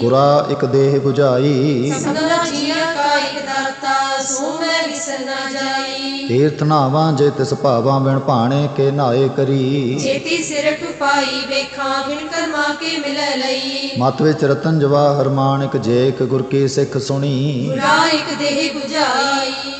ਗੁਰਾ ਇੱਕ ਦੇਹ 부ਝਾਈ ਸਭਨਾ ਜੀਆ ਕਾ ਇਕ ਦਾਤਾ ਸੋ ਮੈਂ ਵਿਸਰ ਨਾ ਜਾਈ। ਤੀਰਥ ਨਾਵਾਂ ਜੇ ਤਿਸ ਭਾਵਾਂ ਬਿਨ ਭਾਣੇ ਕੇ ਨਾਏ ਕਰੀ। ਜੇਤੀ ਸਿਰ ਟੁਪਾਈ ਵੇਖਾਂ ਬਿਨ ਕਰਮਾ ਕੇ ਮਿਲੈ ਲਈ। ਮਤ ਵਿੱਚ ਰਤਨ ਜਵਾਹਰ ਮਾਣਿਕ ਜੇ ਇੱਕ ਗੁਰ ਕੀ ਸਿੱਖ ਸੁਣੀ। ਗੁਰਾ ਇਕ ਦੇਹ 부ਝਾਈ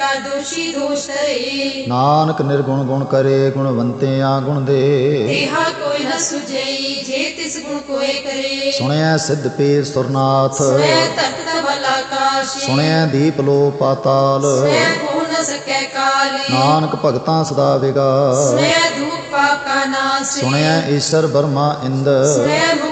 ਦੋਸ਼ੀ ਦੋਸ਼ ਤਰੇ ਨਾਨਕ ਨਿਰਗੁਣ ਗੁਣ ਕਰੇ ਗੁਣਵੰਤਿਆਂ ਗੁਣ ਦੇ। ਦੇਹਾ ਕੋਈ ਨ ਸੁਜਈ ਜੇ ਤਿਸ ਗੁਣ ਕੋਏ ਕਰੇ। ਸੁਣਿਆ ਸਿੱਧ ਪੀਰ ਸੁਰਨਾਥ। ਸੁਣਿਆ ਦੀਪ ਲੋ ਪਾਤਾਲ। ਨਾਨਕ ਭਗਤਾਂ ਸਦਾ ਨਾਸ। ਸੁਣਿਆ ਈਸ਼ਰ ਬਰਮਾ ਇੰਦ। ਮੰਦ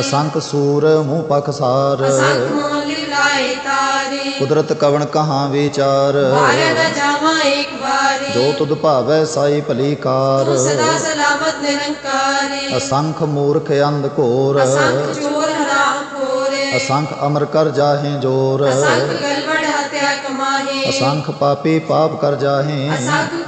ਅਸੰਖ ਸੂਰ ਮੂੰਹ ਪਖਸਾਰ ਅਸੰਖ ਤਾਰੀ। ਕੁਦਰਤ ਕਵਣ ਕਹਾਂ ਵਿਚਾਰ। ਬਾਰੇ ਨ ਜਾਵਾਂ ਇੱਕ ਵਾਰੀ। ਜੋ ਤੁਧ ਭਾਵੈ ਸਾਈ ਭਲੀ ਕਾਰ। ਤੂੰ ਸਦਾ ਸਲਾਮਤ ਨਿਰੰਕਾਰੀ ਅਸੰਖ ਮੂਰਖ ਅੰਧ ਘੋਰ। ਅਸੰਖ ਚੋਰ ਹਰਾਮ ਖੋਰੇ ਅਸੰਖ ਅਮਰ ਕਰ ਜਾਹੇ ਜੋਰ। ਅਸੰਖ ਗਲਵੜ ਹਤਿਆ ਕਮਾਹੇ। ਅਸੰਖ ਪਾਪੀ ਪਾਪ ਕਰ ਜਾਹੇ। ਅਸੰਖ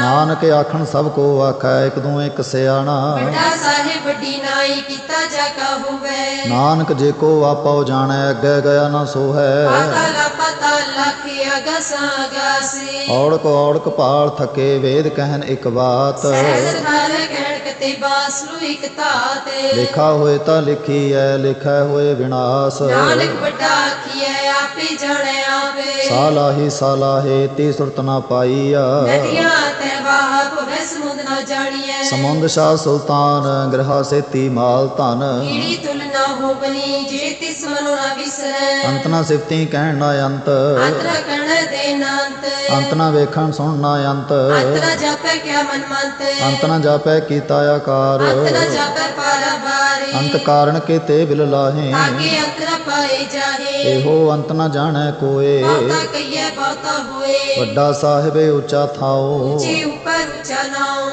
ਨਾਨਕ ਆਖਣ ਸਭ ਕੋ ਆਖੈ ਇਕ ਦੂ ਇੱਕ ਸਿਆਣਾ। ਵੱਡਾ ਸਾਹਿਬ ਨਾਈ ਕੀਤਾ ਜਾ ਕਾ ਹੋਵੇ। ਨਾਨਕ ਜੇ ਕੋ ਆਪੋ ਜਾਣੈ ਅੱਗੇ ਗਿਆ ਨਾ ਸੋ ਹੈ ਪਾਤਾਲਾ ਪਾਤਾਲਾ ਕੀ ਅਗਸਾ ਔੜਕ ਔੜਕ ਪਾਲ ਥਕੇ ਵੇਦ ਕਹਿਨ ਇੱਕ ਬਾਤ। ਸਹਿਜ ਨਾਲ ਕਹਿਣ ਕਤੇ ਬਾਸਲੂ ਇਕ ਤਾਤੇ ਲਿਖਾ ਹੋਏ ਤਾਂ ਲਿਖੀ ਐ ਲਿਖੈ ਹੋਏ ਵਿਨਾਸ਼। ਨਾਨਕ ਵੱਡਾ ਆਖੀਐ ਆਪੇ ਜਾਣੈ ਆਵੇ। ਸਾਲਾਹੀ ਸਾਲਾਹੇ ਤੀ ਸੁਰਤ ਨਾ ਪਾਈਆ। ਨਦੀਆਂ ਸਮੁੰਦ ਸ਼ਾਹ ਸੁਲਤਾਨ ਗ੍ਰਹਾ ਸੇਤੀ ਮਾਲ ਧਨ। ਕੀੜੀ ਤੁਲ ਨਾ ਹੋ ਬਨੀ ਜੇ ਤਿਸ ਮਨੁ ਨਾ ਵਿਸਰੈ। ਅੰਤ ਨਾ ਸਿਫਤੀ ਕਹਿਣ ਨਾ ਅੰਤ। ਦੇ ਅੰਤ ਨਾ ਵੇਖਣ ਸੁਣ ਨਾ ਅੰਤ। ਅੰਤਰ ਜਾਪੈ ਕਿਆ ਮਨ ਮੰਤ। ਅੰਤ ਨਾ ਜਾਪੈ ਕੀਤਾ ਆਕਾਰ। ਅੰਤਰ ਜਾਪੈ ਪਾਰਾ ਬਾਰੇ। ਅੰਤ ਕਾਰਣ ਕੀਤੇ ਬਿਲ ਲਾਹੇ। ਆਗੇ ਪਾਏ ਜਾਹੇ। ਇਹੋ ਅੰਤ ਨਾ ਜਾਣੈ ਕੋਏ। ਬਹੁਤਾ ਕਈਐ ਬਹੁਤਾ ਹੋਏ। ਵੱਡਾ ਸਾਹਿਬ ਉੱਚਾ ਥਾਓ। ਉੱਚੇ ਉੱਚਾ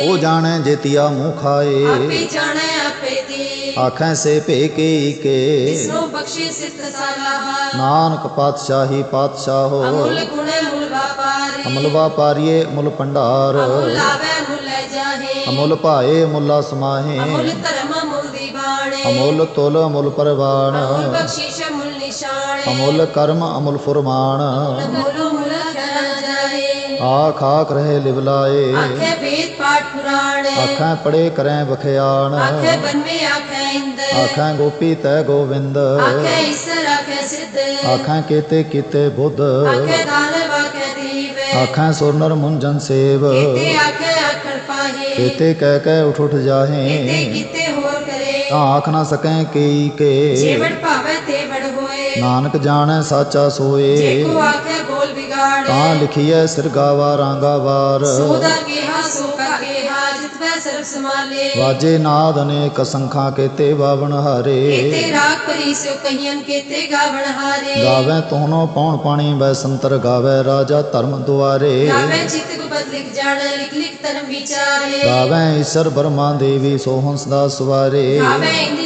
ਉਹ ਜਾਣੈ ਜੇਤੀਆ ਮੂੰਹ ਖਾਏ। ਆਪੇ ਜਾਣੈ ਆਪੇ ਦੀ। ਆਖੈ ਸੇ ਭੇ ਕੀ ਕੇ। ਜਿਸਨੂੰ ਬਖਸ਼ੇ ਸਲਾਹ ਨਾਨਕ ਪਾਤਸ਼ਾਹੀ ਪਾਤਸ਼ਾਹੋ ਅਮੁੱਲ ਗੁਣੇ ਮੁੱਲ ਵਾਪਾਰੇ। ਅਮਲ ਵਾਪਾਰੀਏ ਮੁੱਲ ਭੰਡਾਰ। ਅਮੁੱਲ ਆਵੇ ਮੁੱਲ ਲੈ ਜਾਹੇ। ਅਮੁੱਲ ਭਾਏ ਮੁੱਲਾ ਸਮਾਹੇ। ਅਮੁੱਲ ਧਰਮ ਮੁੱਲ ਦੀਵਾਣੇ ਅਮੁੱਲ ਤੁਲ ਅਮੁੱਲ ਪਰਵਾਨ ਅਮੁੱਲ ਬਖਸ਼ਿਸ਼ ਮੁੱਲ ਨਿਸ਼ਾਨ ਅਮੁੱਲ ਕਰਮ ਅਮੁੱਲ ਫੁਰਮਾਨ ਮੂਲੋ ਮੂਲ ਖਣਾ ਜਾਏ। ਆਖ ਆਖ ਰਹੇ ਲਿਵਲਾਏ। ਆਖੇ ਆਖਾਂ ਪੜੇ ਕਰੈ ਬਖਿਆਣ ਆਖੇ ਬਨਵੇ ਆਖੇ ਇੰਦ। ਆਖਾਂ ਗੋਪੀ ਤੈ ਗੋਵਿੰਦ। ਆਖੇ ਈਸਰ ਆਖੇ ਸਿੱਧ। ਆਖਾਂ ਕੀਤੇ ਕੀਤੇ ਬੁੱਧ। ਆਖੇ ਦਾਨਵ ਆਖੇ ਦੀਵ। ਆਖਾਂ ਸੁਰਨਰ ਮੁੰਜਨ ਸੇਵ। ਕੀਤੇ ਆਖੇ ਆਖਣ ਪਾਹੇ। ਕੀਤੇ ਕਹਿ ਕਹਿ ਉਠ ਉਠ ਜਾਹੇ। ਕੀਤੇ ਹੋਰ ਕਰੇ। ਤਾਂ ਆਖ ਨਾ ਸਕੈ ਕੇ। ਜੀਵਨ ਭਾਵੇ ਤੇ ਵੜ ਹੋਏ। ਨਾਨਕ ਜਾਣੈ ਸਾਚਾ ਜੇ ਸੋਏ ਕੋ ਆਖੇ ਬੋਲ ਵਿਗਾੜ। ਤਾਂ ਲਿਖੀਐ ਸੋਦਾ ਕਿਹਾ ਵਾਜੇ ਨਾਦ ਅਨੇਕ ਸੰਖਾਂ ਕੀਤੇ ਬਾਵਨ ਹਾਰੇ। ਕੀਤੇ ਰਾਗ ਪਰੀ ਸੋ ਕਹੀਨ ਕੀਤੇ ਗਾਵਣ ਹਾਰੇ। ਗਾਵੇ ਤੋਨੋ ਪੌਣ ਪਾਣੀ ਬੈ ਸੰਤਰ ਗਾਵੇ ਰਾਜਾ ਧਰਮ ਦੁਆਰੇ। ਗਾਵੇ ਚਿਤ ਗੁਪਤ ਲਿਖ ਜਾਣ ਲਿਖ ਲਿਖ ਧਰਮ ਵਿਚਾਰੇ। ਗਾਵੇ ਈਸ਼ਰ ਬਰਮਾ ਦੇਵੀ ਸੋ ਹੰਸ ਦਾ ਸਵਾਰੇ। ਗਾਵੇ ਇੰਦਰੀ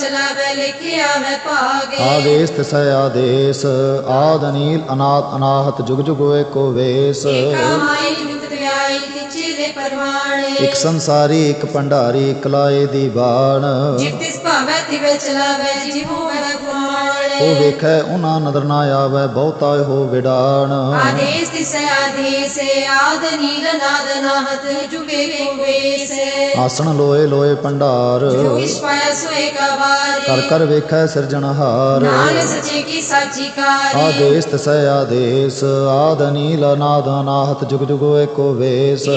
ਚਲਾਵੇ ਲਿਖਿ ਆਵੇ ਭਾਗੇ। ਆਦੇਸ ਤਸੈ ਆਦੇਸ ਆਦ ਨੀਲ ਅਨਾਦ ਅਨਾਹਤ ਜੁਗ ਜੁਗ ਏਕੋ ਵੇਸ। ਕਾਮਾਈ ਨਿਤ ਦਿਆਈ ਤਿਚੇ ਦੇ ਪਰਵਾਣੇ। ਇਕ ਸੰਸਾਰੀ ਇਕ ਭੰਡਾਰੀ ਇਕ ਲਾਏ ਦੀ ਬਾਣ। ਜਿਤ ਤਿਸ ਭਾਵੇ ਤਿਵੇ ਚਲਾਵੇ ਜਿਵੋ ਮੈਂ ਗੁਆਣੇ ਉਹ ਵੇਖੈ ਉਹਨਾਂ ਨਦਰ ਨਾ ਆਵੈ ਬਹੁਤਾ ਹੋ ਵਿਡਾਣ ਆਦੇਸ ਤਿਸੈ ਆਦੇਸ ਆਦ ਨੀਲ ਨਾਦ ਨਾਹਤ ਜੁਗੇ ਕੋ ਵੇਸ ਆਸਣ ਲੋਏ ਲੋਏ ਭੰਡਾਰ ਜੋ ਸੋਏ ਕਰ ਕਰ ਵੇਖੈ ਸਿਰਜਣਹਾਰ ਨਾਨਕ ਸੱਚੇ ਕੀ ਸਾਚੀ ਕਾਰੀ ਆਦੇਸ ਤਸੈ ਆਦੇਸ ਆਦ ਨੀਲ ਨਾਦ ਅਨਾਹਤ ਜੁਗ ਜੁਗ ਏਕੋ ਵੇਸ।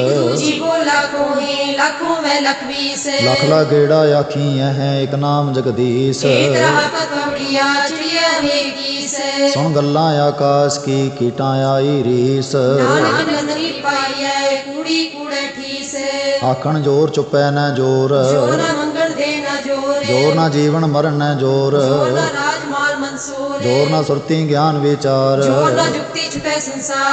ਲੱਖੋਂ ਮੈਂ ਲਖ ਲਾ ਗੇੜਾ ਆਖੀ ਹੈ ਇਕ ਨਾਮ ਜਗਦੀਸ਼। ਏਕ ਰਹਾ ਪਤਵੜੀਆ ਚਿੜੀਆ ਵੇਗੀਸ ਸੁਣ ਗੱਲਾਂ ਆਕਾਸ਼ ਕੀ ਕੀਟਾਂ ਆਈ ਰੀਸ। ਨਾਨਕ ਨੰਦਰੀ ਪਾਈਐ ਕੂੜੀ ਕੂੜੇ ਠੀਸ। ਆਖਣ ਜੋਰ ਚੁੱਪੈ ਨਾ ਜੋਰ। ਜੋਰ ਨਾ ਮੰਗਣ ਦੇ ਨਾ ਜੋਰ। ਜੋਰ ਨਾ ਜੀਵਨ ਮਰਨ ਨਾ ਜੋਰ। ਜੋਰ ਨਾ ਰਾਜ ਮਾਲ ਮਨਸੂਰ। ਜੋਰ ਨਾ ਸੁਰਤੀ ਗਿਆਨ ਵਿਚਾਰ। ਜੋਰ ਨਾ ਜੁਗਤੀ ਛੁਟੈ ਸੰਸਾਰ।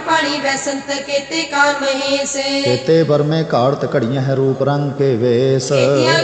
ਬੈਸੰਤ ਕੀਤੇ ਕਾਨ ਮਹੇਸ਼। ਕੇਤੇ ਬਰਮੇ ਘਾੜਤ ਘੜੀਆਂ ਹੈ ਰੂਪ ਰੰਗ ਕੇ ਵੇਸ। ਕੀਤਿਆਂ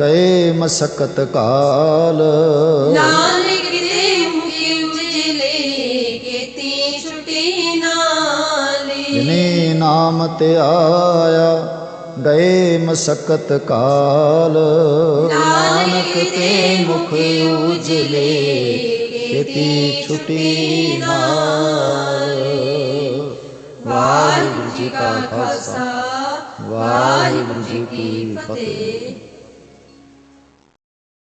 ਗਏ ਮਸਕਤ ਕਾਲ। ਨਾਨਕ ਦੇ ਮੁਖੀ ਉਜਲੇ ਕੀਤੀ ਛੁਟੀ ਨਾਲੇ। ਜਿਨੇ ਨਾਮ ਧਿਆਇਆ ਗਏ ਮਸਕਤ ਕਾਲ। ਨਾਨਕ ਤੇ ਮੁਖ ਉਜਲੇ ਕੀਤੀ ਛੁਟੀ ਨਾਲ। ਵਾਹਿਗੁਰੂ ਜੀ ਕਾ ਖਾਲਸਾ ਵਾਹਿਗੁਰੂ ਜੀ ਕੀ ਫਤਿਹ।